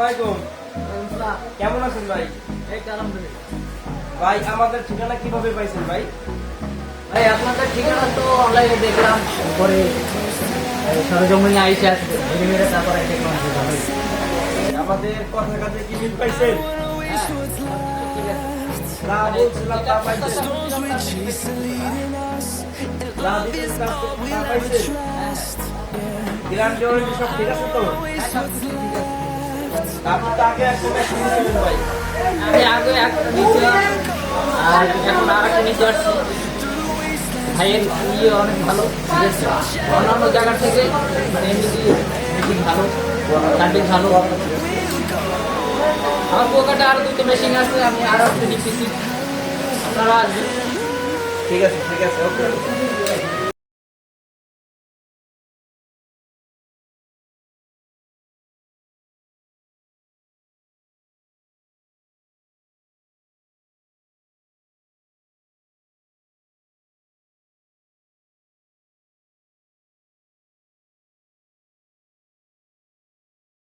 আলাইকুম। কেমন আছেন ভাই। ভাই আমাদের ঠিকানা কীভাবে পাইছেন ভাই? ভাই আপনাদের ঠিকানা তো অনলাইনে দেখলাম। পরে সরজমিনে আইসে আসবে। তারপরে। আমাদের কথার কাছে কি মিল পাইছেন? বলছিলাম তা সব ঠিক আছে তো? আপনি তো আগে ভাই। আমি আগে একটা নিচ্ছি আর এখন আর একটা নিতে পারছি। ভাইয়ের ইয়ে অনেক ভালো অন্যান্য জায়গা থেকে মানে এমনি ভালো সার্ভিস ভালো? আমার পোকাটা আরও দুটো মেশিন আছে আমি আরও একটা নিচ্ছি। আপনারা আসবেন। ঠিক আছে ঠিক আছে ওকে